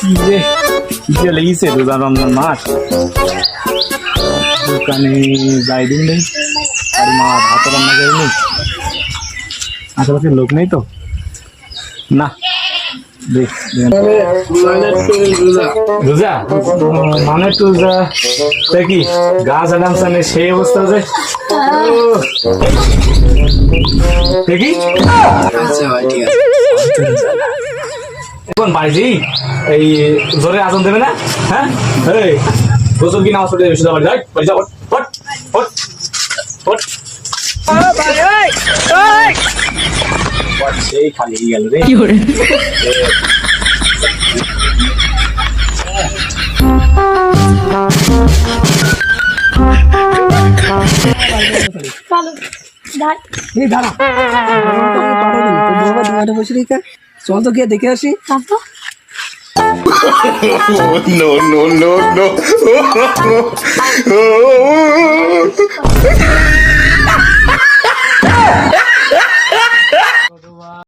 কি রে কি লেগেছে রোজা রমজান মাস। দোকানে যাই দিন নেই আর মা ভাত রান্না করেনি আশেপাশে লোক নেই তো? না। দেখ রোজা মানে তো যা দেখি গাছ আনাম সামনে সেই অবস্থা যে? দেখি আচ্ছা ঠিক আছে। এখন বাড়ি এই জোরে আজন দেবে না? হ্যাঁ? এই গোসল কি নামাজ পড়তে বেশি বাড়ি যাই বাড়ি যা ওঠ ওঠ ওঠ ওঠ। ওঠ, সেই খালি গেল রে। চলো দাঁড়। এই দাঁড়া। চল তো গিয়ে দেখে আসি। no, no, no, no.